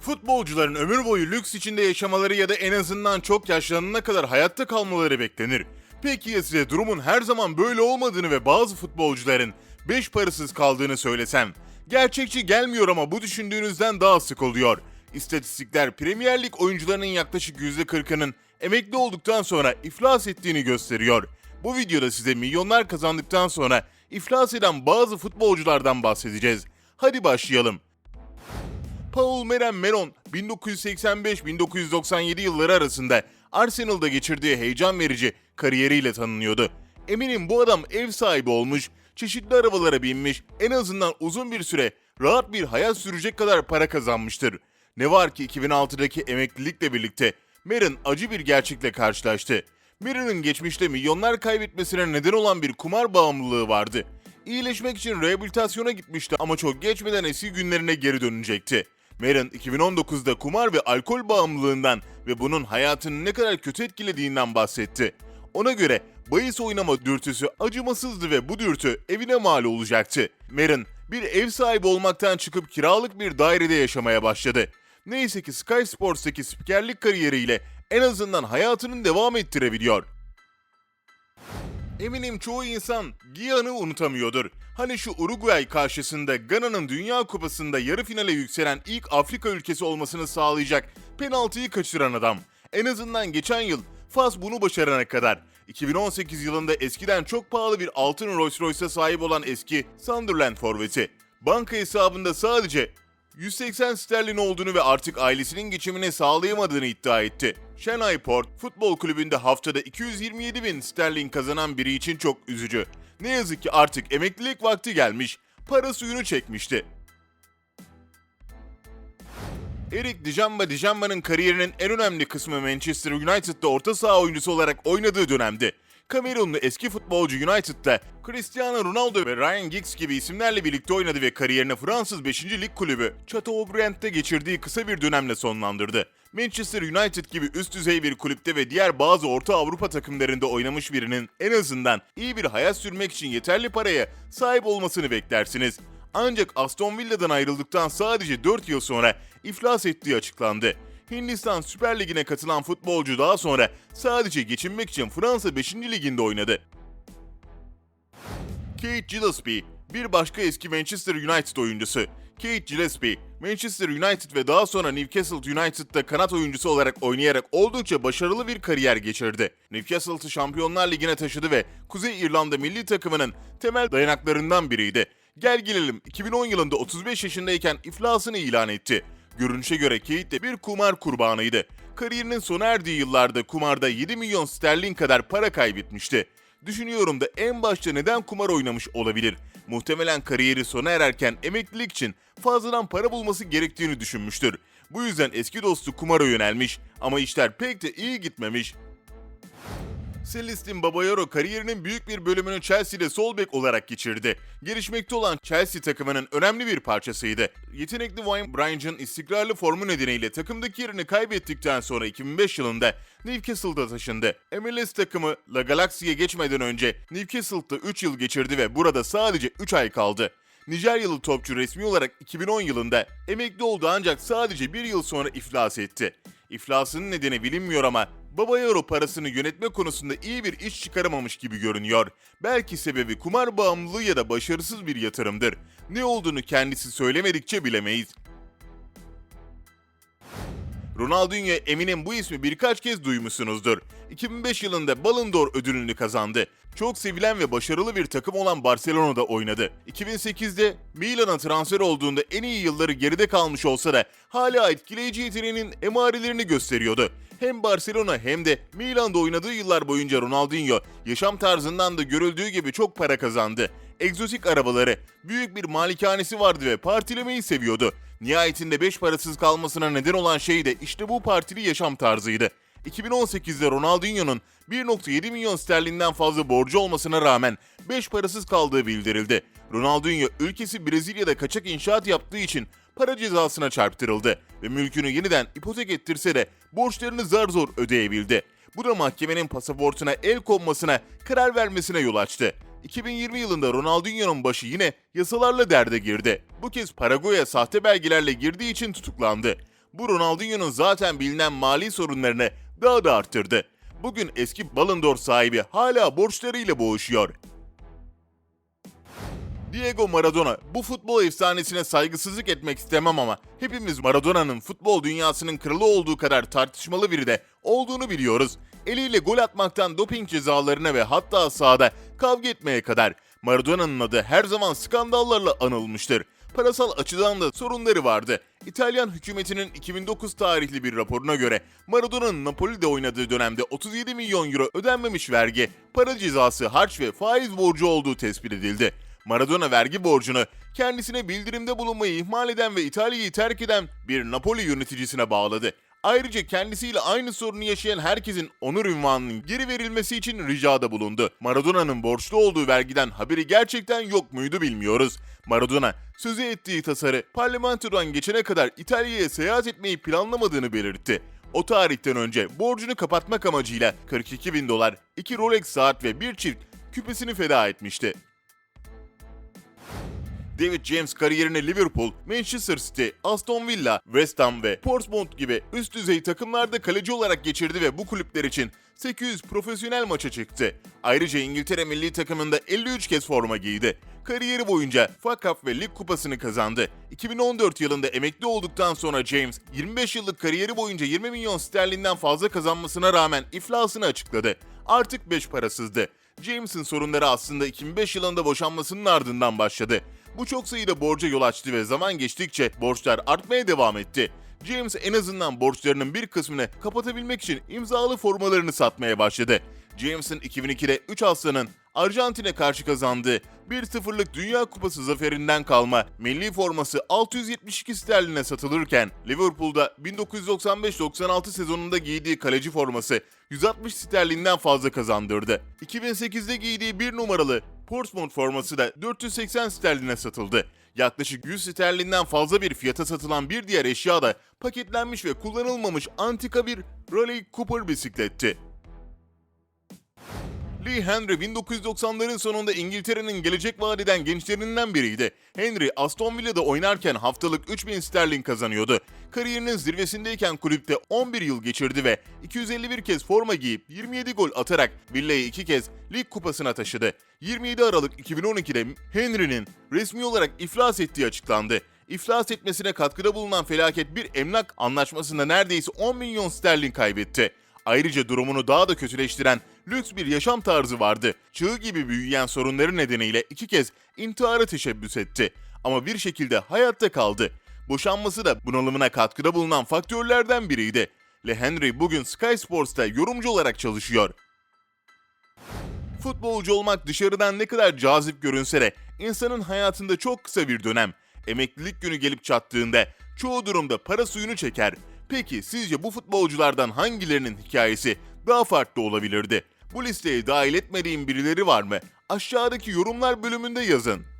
Futbolcuların ömür boyu lüks içinde yaşamaları ya da en azından çok yaşlanana kadar hayatta kalmaları beklenir. Peki ya size durumun her zaman böyle olmadığını ve bazı futbolcuların beş parasız kaldığını söylesem? Gerçekçi gelmiyor ama bu düşündüğünüzden daha sık oluyor. İstatistikler Premier Lig oyuncularının yaklaşık %40'ının emekli olduktan sonra iflas ettiğini gösteriyor. Bu videoda size milyonlar kazandıktan sonra iflas eden bazı futbolculardan bahsedeceğiz. Hadi başlayalım. Paul Meren Meron 1985-1997 yılları arasında Arsenal'da geçirdiği heyecan verici kariyeriyle tanınıyordu. Eminim bu adam ev sahibi olmuş, çeşitli arabalara binmiş, en azından uzun bir süre rahat bir hayat sürecek kadar para kazanmıştır. Ne var ki 2006'daki emeklilikle birlikte Meron acı bir gerçekle karşılaştı. Meron'un geçmişte milyonlar kaybetmesine neden olan bir kumar bağımlılığı vardı. İyileşmek için rehabilitasyona gitmişti ama çok geçmeden eski günlerine geri dönecekti. Meron 2019'da kumar ve alkol bağımlılığından ve bunun hayatını ne kadar kötü etkilediğinden bahsetti. Ona göre bahis oynama dürtüsü acımasızdı ve bu dürtü evine mal olacaktı. Meron bir ev sahibi olmaktan çıkıp kiralık bir dairede yaşamaya başladı. Neyse ki Sky Sports'taki spikerlik kariyeriyle en azından hayatını devam ettirebiliyor. Eminim çoğu insan Gian'ı unutamıyordur. Hani şu Uruguay karşısında Gana'nın Dünya Kupası'nda yarı finale yükselen ilk Afrika ülkesi olmasını sağlayacak penaltıyı kaçıran adam. En azından geçen yıl Fas bunu başarana kadar. 2018 yılında eskiden çok pahalı bir altın Rolls Royce'a sahip olan eski Sunderland forveti. Banka hesabında sadece 180 sterlin olduğunu ve artık ailesinin geçimini sağlayamadığını iddia etti. Shanghai Port futbol kulübünde haftada 227 bin sterlin kazanan biri için çok üzücü. Ne yazık ki artık emeklilik vakti gelmiş, para suyunu çekmişti. Eric Dijamba Dijamba'nın kariyerinin en önemli kısmı Manchester United'da orta saha oyuncusu olarak oynadığı dönemdi. Kamerunlu eski futbolcu United'da Cristiano Ronaldo ve Ryan Giggs gibi isimlerle birlikte oynadı ve kariyerini Fransız 5. lig kulübü Chateaubriand'de geçirdiği kısa bir dönemle sonlandırdı. Manchester United gibi üst düzey bir kulüpte ve diğer bazı Orta Avrupa takımlarında oynamış birinin en azından iyi bir hayat sürmek için yeterli paraya sahip olmasını beklersiniz. Ancak Aston Villa'dan ayrıldıktan sadece 4 yıl sonra iflas ettiği açıklandı. Hindistan Süper Ligi'ne katılan futbolcu daha sonra sadece geçinmek için Fransa 5. Ligi'nde oynadı. Kate Gillespie, bir başka eski Manchester United oyuncusu. Kate Gillespie, Manchester United ve daha sonra Newcastle United'da kanat oyuncusu olarak oynayarak oldukça başarılı bir kariyer geçirdi. Newcastle'ı Şampiyonlar Ligi'ne taşıdı ve Kuzey İrlanda milli takımının temel dayanaklarından biriydi. Gel gelelim 2010 yılında 35 yaşındayken iflasını ilan etti. Görünüşe göre Kate de bir kumar kurbanıydı. Kariyerinin sona erdiği yıllarda kumarda 7 milyon sterlin kadar para kaybetmişti. Düşünüyorum da en başta neden kumar oynamış olabilir? Muhtemelen kariyeri sona ererken emeklilik için fazladan para bulması gerektiğini düşünmüştür. Bu yüzden eski dostu kumara yönelmiş ama işler pek de iyi gitmemiş. Celestin Babayaro kariyerinin büyük bir bölümünü Chelsea'de sol bek olarak geçirdi. Gelişmekte olan Chelsea takımının önemli bir parçasıydı. Yetenekli Wayne Bryan'ın istikrarlı formu nedeniyle takımdaki yerini kaybettikten sonra 2005 yılında Newcastle'da taşındı. MLS takımı La Galaxy'ye geçmeden önce Newcastle'da 3 yıl geçirdi ve burada sadece 3 ay kaldı. Nijeryalı topçu resmi olarak 2010 yılında emekli oldu ancak sadece bir yıl sonra iflas etti. İflasının nedeni bilinmiyor ama Baba Euro parasını yönetme konusunda iyi bir iş çıkaramamış gibi görünüyor. Belki sebebi kumar bağımlılığı ya da başarısız bir yatırımdır. Ne olduğunu kendisi söylemedikçe bilemeyiz. Ronaldinho eminim bu ismi birkaç kez duymuşsunuzdur. 2005 yılında Ballon d'Or ödülünü kazandı. Çok sevilen ve başarılı bir takım olan Barcelona'da oynadı. 2008'de Milan'a transfer olduğunda en iyi yılları geride kalmış olsa da hala etkileyici yeteneğinin emarelerini gösteriyordu. Hem Barcelona hem de Milan'da oynadığı yıllar boyunca Ronaldinho yaşam tarzından da görüldüğü gibi çok para kazandı. Egzotik arabaları, büyük bir malikanesi vardı ve partilemeyi seviyordu. Nihayetinde beş parasız kalmasına neden olan şey de işte bu partili yaşam tarzıydı. 2018'de Ronaldinho'nun 1.7 milyon sterlinden fazla borcu olmasına rağmen 5 parasız kaldığı bildirildi. Ronaldinho ülkesi Brezilya'da kaçak inşaat yaptığı için para cezasına çarptırıldı ve mülkünü yeniden ipotek ettirse de borçlarını zar zor ödeyebildi. Bu da mahkemenin pasaportuna el konmasına karar vermesine yol açtı. 2020 yılında Ronaldinho'nun başı yine yasalarla derde girdi. Bu kez Paraguay'a sahte belgelerle girdiği için tutuklandı. Bu Ronaldinho'nun zaten bilinen mali sorunlarını daha da arttırdı. Bugün eski Ballon d'Or sahibi hala borçlarıyla boğuşuyor. Diego Maradona, bu futbol efsanesine saygısızlık etmek istemem ama hepimiz Maradona'nın futbol dünyasının kralı olduğu kadar tartışmalı biri de olduğunu biliyoruz. Eliyle gol atmaktan doping cezalarına ve hatta sahada kavga etmeye kadar Maradona'nın adı her zaman skandallarla anılmıştır. Parasal açıdan da sorunları vardı. İtalyan hükümetinin 2009 tarihli bir raporuna göre Maradona'nın Napoli'de oynadığı dönemde 37 milyon euro ödenmemiş vergi, para cezası, harç ve faiz borcu olduğu tespit edildi. Maradona vergi borcunu kendisine bildirimde bulunmayı ihmal eden ve İtalya'yı terk eden bir Napoli yöneticisine bağladı. Ayrıca kendisiyle aynı sorunu yaşayan herkesin onur ünvanının geri verilmesi için ricada bulundu. Maradona'nın borçlu olduğu vergiden haberi gerçekten yok muydu bilmiyoruz. Maradona sözü ettiği tasarı parlamentodan geçene kadar İtalya'ya seyahat etmeyi planlamadığını belirtti. O tarihten önce borcunu kapatmak amacıyla 42 bin dolar, 2 Rolex saat ve bir çift küpesini feda etmişti. David James kariyerini Liverpool, Manchester City, Aston Villa, West Ham ve Portsmouth gibi üst düzey takımlarda kaleci olarak geçirdi ve bu kulüpler için 800 profesyonel maça çıktı. Ayrıca İngiltere milli takımında 53 kez forma giydi. Kariyeri boyunca FA Cup ve Lig Kupası'nı kazandı. 2014 yılında emekli olduktan sonra James, 25 yıllık kariyeri boyunca 20 milyon sterlinden fazla kazanmasına rağmen iflasını açıkladı. Artık beş parasızdı. James'in sorunları aslında 2005 yılında boşanmasının ardından başladı. Bu çok sayıda borca yol açtı ve zaman geçtikçe borçlar artmaya devam etti. James en azından borçlarının bir kısmını kapatabilmek için imzalı formalarını satmaya başladı. James'in 2002'de 3 aslanın Arjantin'e karşı kazandığı 1-0'lık Dünya Kupası zaferinden kalma milli forması 672 sterline satılırken Liverpool'da 1995-96 sezonunda giydiği kaleci forması 160 sterlinden fazla kazandırdı. 2008'de giydiği bir numaralı Portsmouth forması da 480 sterline satıldı. Yaklaşık 100 sterlinden fazla bir fiyata satılan bir diğer eşya da paketlenmiş ve kullanılmamış antika bir Raleigh Cooper bisikletti. Lee Henry 1990'ların sonunda İngiltere'nin gelecek vadeden gençlerinden biriydi. Henry Aston Villa'da oynarken haftalık 3000 sterlin kazanıyordu. Kariyerinin zirvesindeyken kulüpte 11 yıl geçirdi ve 251 kez forma giyip 27 gol atarak Villa'yı iki kez lig kupasına taşıdı. 27 Aralık 2012'de Henry'nin resmi olarak iflas ettiği açıklandı. İflas etmesine katkıda bulunan felaket bir emlak anlaşmasında neredeyse 10 milyon sterlin kaybetti. Ayrıca durumunu daha da kötüleştiren lüks bir yaşam tarzı vardı. Çığ gibi büyüyen sorunları nedeniyle iki kez intihara teşebbüs etti. Ama bir şekilde hayatta kaldı. Boşanması da bunalımına katkıda bulunan faktörlerden biriydi. Le Henry bugün Sky Sports'ta yorumcu olarak çalışıyor. Futbolcu olmak dışarıdan ne kadar cazip görünse de insanın hayatında çok kısa bir dönem. Emeklilik günü gelip çattığında çoğu durumda para suyunu çeker. Peki sizce bu futbolculardan hangilerinin hikayesi daha farklı olabilirdi? Bu listeye dahil etmediğim birileri var mı? Aşağıdaki yorumlar bölümünde yazın.